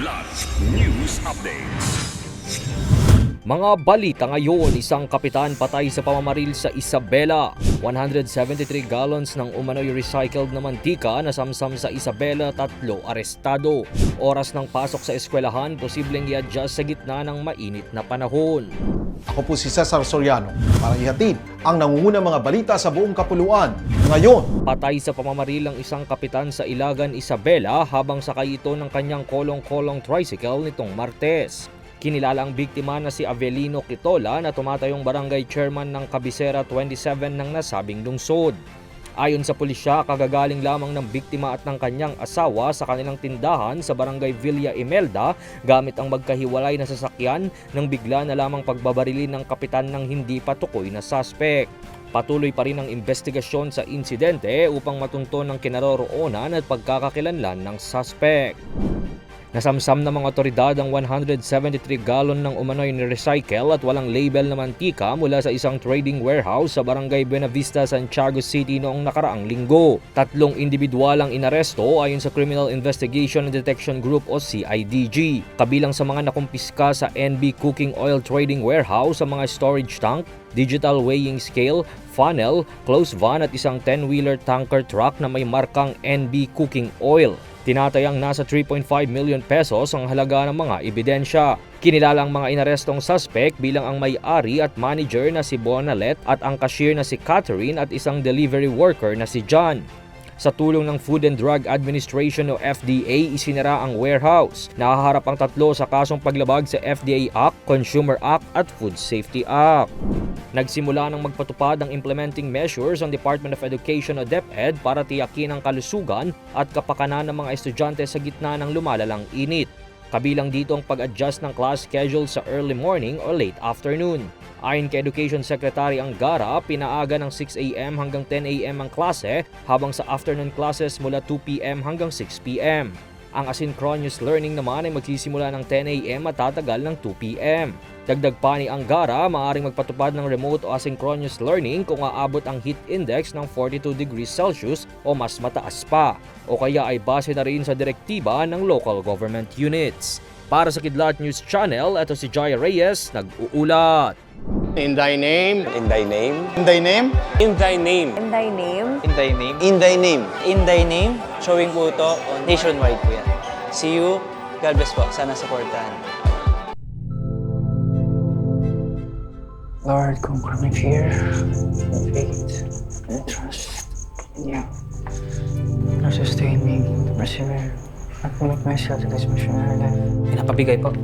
Kidlat News Updates. Mga balita ngayon, isang kapitan patay sa pamamaril sa Isabela. 173 gallons ng umano'y recycled na mantika na samsam sa Isabela, tatlo arestado. Oras ng pasok sa eskwelahan, posibleng i-adjust sa gitna ng mainit na panahon. Ako po si Cesar Soriano para ihatid ang nangungunang mga balita sa buong kapuluan. Ngayon, Patay sa pamamaril ang isang kapitan sa Ilagan, Isabela habang sakay ito ng kanyang kolong-kolong tricycle nitong Martes. Kinilala ang biktima na si Avelino Quitola na tumatayong barangay chairman ng Kabisera 27 ng nasabing lungsod. Ayon sa pulisya, kagagaling lamang ng biktima at ng kanyang asawa sa kanilang tindahan sa barangay Villa Imelda gamit ang magkahiwalay na sasakyan nang bigla na lamang pagbabarilin ng kapitan ng hindi patukoy na suspect. Patuloy pa rin ang investigasyon sa insidente upang matunton ang kinaroroonan at pagkakakilanlan ng suspect. Nasamsam ng mga otoridad ang 173 galon ng umano'y ni-recycle at walang label na mantika mula sa isang trading warehouse sa barangay Buenavista, Santiago City noong nakaraang linggo. Tatlong individual ang inaresto ayon sa Criminal Investigation and Detection Group o CIDG. Kabilang sa mga nakumpiska sa NB Cooking Oil Trading Warehouse ang mga storage tank, digital weighing scale, funnel, closed van at isang 10-wheeler tanker truck na may markang NB Cooking Oil. Tinatayang nasa 3.5 million pesos ang halaga ng mga ebidensya. Kinilala ang mga inarestong suspect bilang ang may-ari at manager na si Bonalet at ang cashier na si Catherine at isang delivery worker na si John. Sa tulong ng Food and Drug Administration o FDA, isinara ang warehouse. Nakaharap ang tatlo sa kasong paglabag sa FDA Act, Consumer Act at Food Safety Act. Nagsimula ng magpatupad ang implementing measures ang Department of Education o DepEd para tiyakin ang kalusugan at kapakanan ng mga estudyante sa gitna ng lumalalang init. Kabilang dito ang pag-adjust ng class schedule sa early morning o late afternoon. Ayon kay Education Secretary Angara, pinaaga ng 6 a.m. hanggang 10 a.m. ang klase habang sa afternoon classes mula 2 p.m. hanggang 6 p.m. Ang asynchronous learning naman ay magsisimula ng 10 a.m. at tatagal ng 2 p.m. Dagdag pa ni Angara, maaaring magpatupad ng remote o asynchronous learning kung aabot ang heat index ng 42 degrees Celsius o mas mataas pa, o kaya ay base na rin sa direktiba ng local government units. Para sa Kidlat News Channel, ito si Jaya Reyes, nag-uulat. In thy name, In thy name. in thy name, In thy name. In thy name, In thy name. in thy name. In thy name, showing po ito nationwide po yan. See you. God bless po. Sana supportahan. Lord, conquer my fear, faith, and trust in you. Lord, sustain me to persevere and commit myself to this missionary life. Pinapabigay po.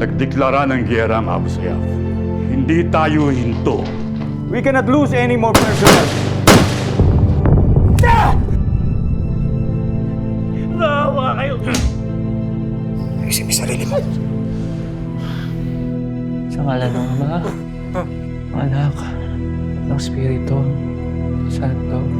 Nagdeklara ng giyera ang Abu Sayyaf. Hindi tayo hinto. We cannot lose any more personnel. Sa ngalan ng Ama, Anak, ng Espiritu, Santo.